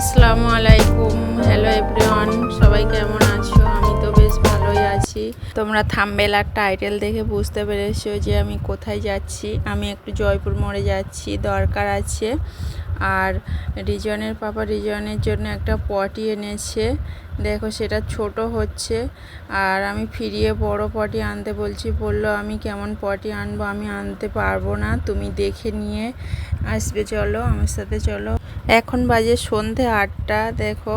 আসসালামু আলাইকুম। Hello everyone সবাই কেমন আছো? আমি তো বেশ ভালোই আছি। তোমরা থাম্বেল আর টাইটেল দেখে বুঝতে পেরেছ যে আমি কোথায় যাচ্ছি। আমি একটু জয়পুর মোড়ে যাচ্ছি, দরকার আছে। আর রিজনের পাপা রিজনের জন্য একটা পটি এনেছে। দেখো সেটা ছোট হচ্ছে। আর আমি ফিরিয়ে বড় পটি আনতে বলছি, বলল, আমি কেমন পটি আনব? আমি আনতে পারব না। তুমি দেখে নিয়ে আসবে। চলো, আমার সাথে চলো। এখন বাজে সন্ধে আটটা দেখো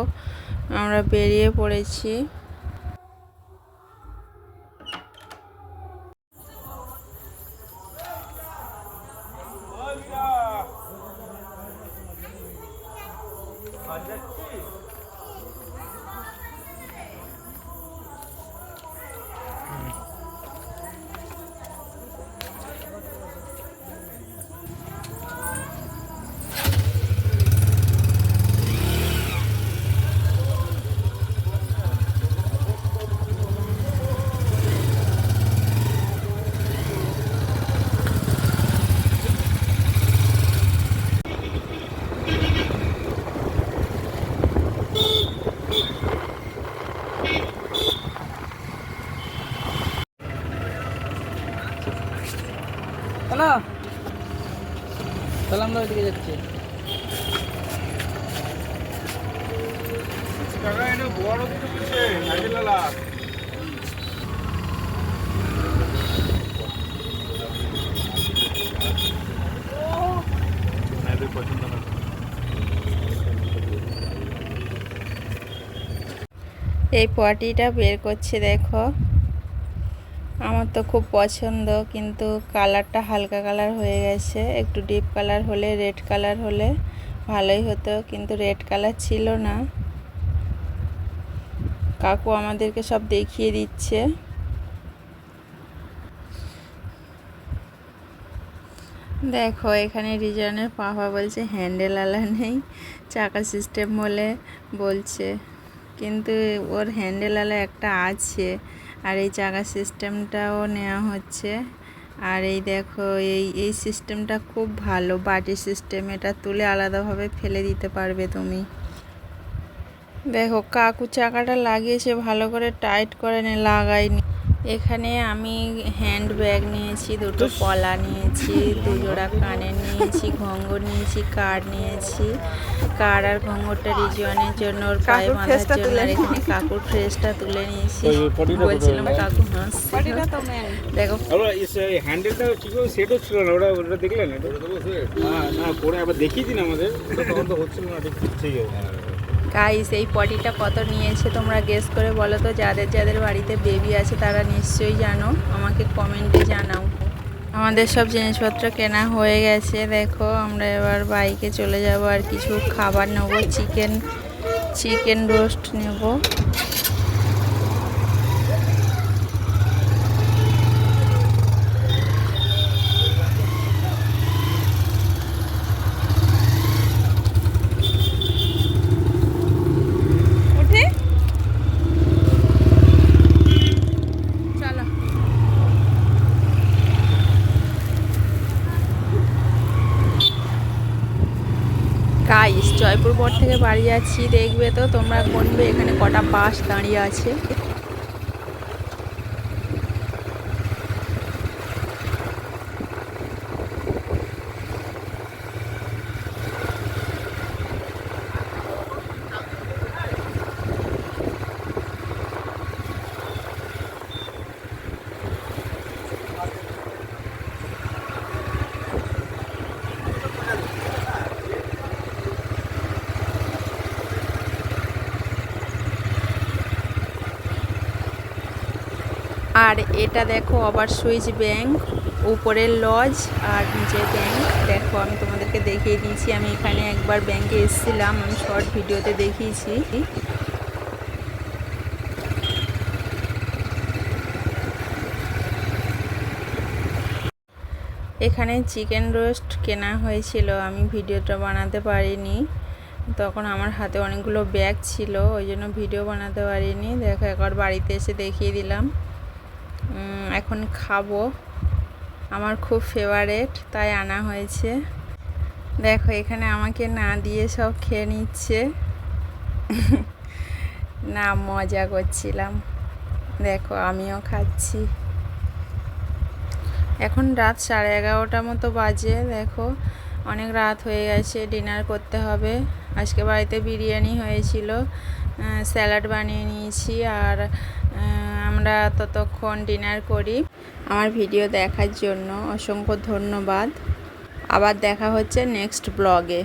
আমরা বেরিয়ে পড়েছি। হ্যালো তাহলে আমরা ওইদিকে যাচ্ছি। এই পটিটা বের করছে দেখো। আমার তো খুব পছন্দ, কিন্তু কালারটা হালকা কালার হয়ে গেছে। একটু ডিপ কালার হলে, রেড কালার হলে ভালোই হতো, কিন্তু রেড কালার ছিল না। কাকু আমাদেরকে সব দেখিয়ে দিচ্ছে। দেখো, এখানে রিজনের পাপা বলছে, হ্যান্ডেল আলা নেই, চাকা সিস্টেম বলে বলছে। কিন্তু ওর হ্যান্ডেল আলা একটা আছে। আর এই চাকা সিস্টেমটাও নেওয়া হচ্ছে। আর এই দেখো, এই এই সিস্টেমটা খুব ভালো। বাটি সিস্টেম এটা তুলে আলাদাভাবে ফেলে দিতে পারবে তুমি। দেখো, কাকু চাকাটা লাগিয়েছে, ভালো করে টাইট করে নে লাগাইনি এখানে আমি হ্যান্ড ব্যাগ নিয়েছি দুটো পলা নিয়েছি দুজোড়া কানের নিয়েছি ঘঙ্গর নিয়েছি কার নিয়েছি। কার আর ঘঙ্গরটা রিজওয়ানের জন্য ওর পায়ে বাঁধার জন্য। আর এখানে কাকুর ফ্রেসটা তুলে নিয়েছি। বলছিলাম? কাকু হাসছিল দেখো। হ্যান্ডেলটা ঠিক সেটও ছিল না ওটা ওটা দেখলেন হ্যাঁ না পরে আবার দেখিয়ে দিন আমাদের। তখন তো হচ্ছিল না ঠিক ঠিক আছে। গাইস এই পটিটা কত নিয়েছে তোমরা গেস করে বলো তো? যাদের যাদের বাড়িতে বেবি আছে তারা নিশ্চয়ই জানো। আমাকে কমেন্টে জানাও। আমাদের সব জিনিসপত্র কেনা হয়ে গেছে, দেখো। আমরা এবার বাইকে চলে যাব আর কিছু খাবার নেব। চিকেন চিকেন রোস্ট নেব উঠে চলো গাইস জয়পুর পর থেকে বাড়ি যাচ্ছি দেখবে তো তোমরা কোনবে এখানে কটা বাস দাঁড়িয়ে আছে। আর এটা দেখো আবার সুইচ ব্যাংক উপরে লজ আর নিচে ব্যাংক। দেখো, আমি তোমাদেরকে দেখিয়ে দিয়েছি, আমি এখানে একবার ব্যাংকে এসেছিলাম, আমি শর্ট ভিডিওতে দেখিয়েছি। এখানে চিকেন রোস্ট কেনা হয়েছিল, আমি ভিডিওটা বানাতে পারিনি। তখন আমার হাতে অনেকগুলো ব্যাগ ছিল, ওই জন্য ভিডিও বানাতে পারিনি। দেখো, একবার বাড়িতে এসে দেখিয়ে দিলাম। এখন খাব। আমার খুব ফেভারেট তাই আনা হয়েছে। দেখো, এখানে আমাকে না দিয়ে সব খেয়ে নিচ্ছে। না, মজা করছিলাম। দেখো, আমিও খাচ্ছি। এখন রাত সাড়ে এগারোটা মতো বাজে, দেখো। অনেক রাত হয়ে গেছে, ডিনার করতে হবে। আজকে বাড়িতে বিরিয়ানি হয়েছিল। স্যালাড বানিয়ে নিয়েছি আর আমরা ততক্ষণ ডিনার করি আমার ভিডিও দেখার জন্য। অসংখ্য ধন্যবাদ। আবার দেখা হচ্ছে নেক্সট ব্লগে